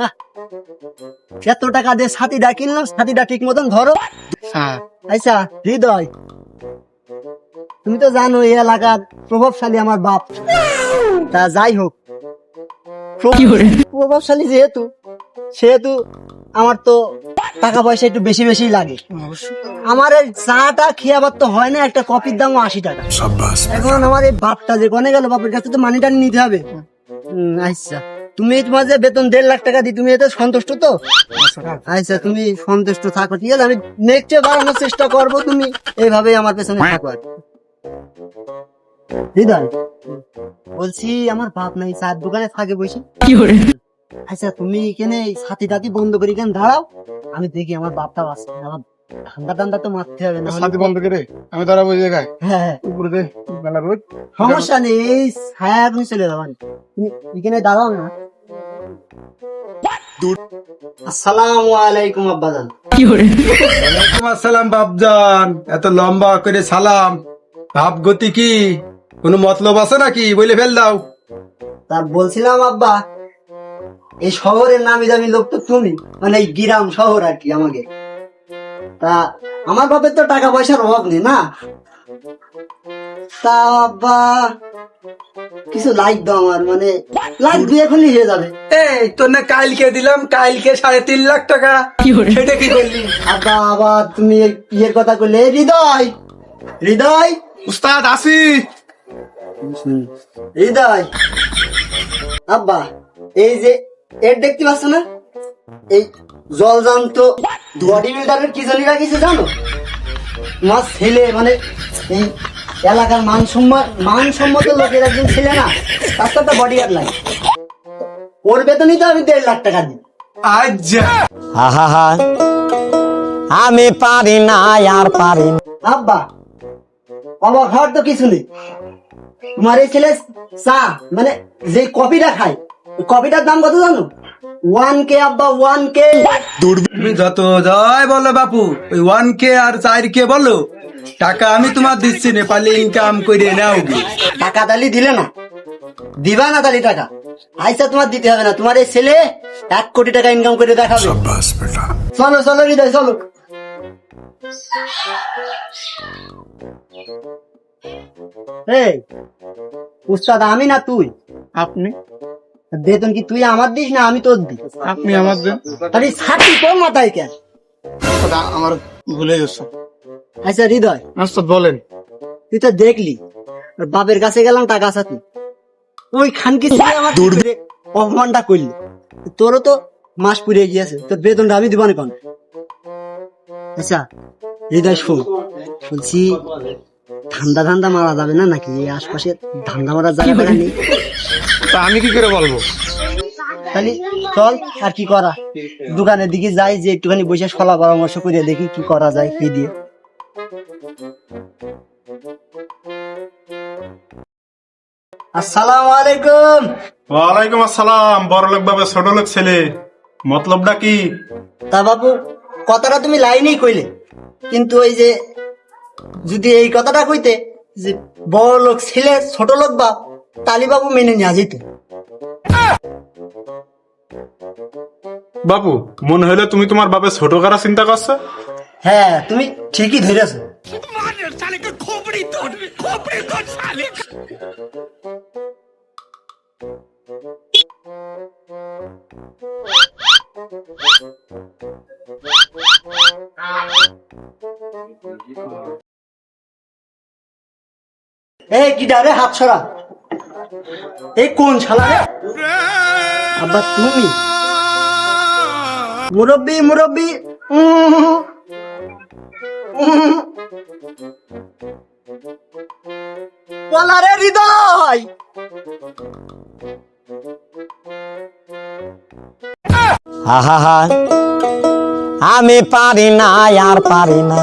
না। এত টাকা দিয়ে ছাতিটা কিনলাম ছাতিটা ঠিক মতন ধরো। হ্যাঁ। আচ্ছা হৃদয় তুমি তো জানো এই এলাকার প্রভাবশালী আমার বাপ। তা যাই হোক। প্রভাবশালী যেহেতু সেহেতু আমার তো টাকা পয়সা একটু বেশি বেশি লাগে। আমার এই চাটা খেয়ে আবার তো হয় না একটা কপির দামও আশি টাকা। এখন আমার এই বাপটা যে কনে গেল বাপের কাছে তো মানি টানি নিতে হবে। হুম, আচ্ছা। তুমি তোমার যে বেতন দেড় লাখ টাকা দিই তুমি এতে সন্তুষ্ট তো? আচ্ছা তুমি সন্তুষ্ট থাকো ঠিক আছে? আমি নেক্সটে বাড়ানোর চেষ্টা করব তুমি। এইভাবেই আমার পেছনে থাকো আর হৃদয় বলছি আমার বাপ নাই চার দোকানে থাকে বসে। আচ্ছা তুমি এখানে ছাতি টাতি বন্ধ করে এখানে দাঁড়াও। আমি দেখি আমার বাপটা আছে। আমার ঠান্ডা ঠান্ডা তো মারতে হবে না সাথে বন্ধ করে আমি জায়গায় হ্যাঁ। উপরে দে মেলা রোদ। সমস্যা নেই এই ছায়া তুমি চলে যাবেন তুমি এখানে দাঁড়াও না। আসসালামু আলাইকুম আব্বাজান। ওয়ালাইকুম আসসালাম বাপজান। এত লম্বা করে সালাম। ভাব গতি কি? কোনো মতলব আছে নাকি? বলে ফেল দাও। তা বলছিলাম আব্বা এই শহরের নামি দামি লোক তো তুমি। মানে এই গ্রাম শহর আর কি আমাকে। তা আমার বাপের তো টাকা পয়সার অভাব নেই না? তা আব্বা কিছু লাইক দাও আমার মানে লাইক দিয়ে এখনই হয়ে যাবে। এই তোর না কালকে দিলাম কালকে সাড়ে তিন লাখ টাকা। সেটা কি করলি? আবার তুমি ইয়ের কথা করলে হৃদয় হৃদয়। উস্তাদ আসি। হৃদয়। আব্বা এই যে এর দেখতে পাচ্ছ না? এই জলজান্ত বডি বিল্ডারের কি জানি রাখিছে জানো? ছেলে মানে এই এলাকার মানসম্মত মানসম্মত লোকের একজন ছেলে না তার গার্ড লাগে। ওর বেতনই তো আমি দেড় লাখ টাকা দিই। আচ্ছা আহা আমি পারি না আর পারি না। আব্বা অবাক হওয়ার তো কিছু নেই। তোমার এই ছেলে চা মানে যে কপিটা খায় কপিটার দাম কত জানো? ওয়ান কে আব্বা ওয়ান কে। তুমি যত জয় বলো বাপু ওই ওয়ান কে আর চার কে বলো। টাকা আমি তোমার দিচ্ছি নেপালি ইনকাম করে নাও টাকা তালি দিলে না। দিবা না তালি টাকা। আইসা তোমার দিতে হবে না। তোমার এই ছেলে এক কোটি টাকা ইনকাম করে দেখাবে। চলো চলো হৃদয় চলো। এই উস্তাদ আমি না তুই? আপনি? বেতন কি তুই আমার দিস না আমি তোর দিই আপনি আমার দেন। আরে ছাড়ি তোর মাথায় কেন আমার ভুলে গেছে। আচ্ছা হৃদয়। উস্তাদ বলেন। তুই তো দেখলি। বাপের কাছে গেলাম টাকা সাথে ওই খানকি ছেলে আমার বিরুদ্ধে অপমানটা করলি? তোরও তো মাস পুড়িয়ে গিয়েছে। তোর বেতনটা আমি দিব না কোন আচ্ছা হৃদয় শোন। বলছি ঠান্ডা ঠান্ডা মারা যাবে না নাকি? আশপাশে ঠান্ডা মারা জায়গা টাকা নেই তা আমি কি করে বলব? তাহলে চল আর কি করা? দোকানের দিকে যাই যে একটুখানি বসে সলা পরামর্শ করে দেখি কি করা যায় কি দিয়ে। আসসালামু আলাইকুম। ওয়ালাইকুম আসসালাম বড় লোক বাবা ছোট লোক ছেলে। মতলবটা কি? তা বাবু কথাটা তুমি লাইনেই কইলে। কিন্তু ওই যে যদি এই কথাটা কইতে যে বড় লোক ছেলে ছোট লোক বাপ তালি বাবু মেনে নেওয়া যেত। বাবু মনে হলো তুমি তোমার বাপের ছোট করা চিন্তা করছ? হ্যাঁ তুমি ঠিকই ধরেছো। এই কি ডারে হাত ছড়া। এই কোন তুমি? মুরব্বি মুরব্বি উম, উম। বলা রে হৃদয়! আমি পারি না আর পারি না।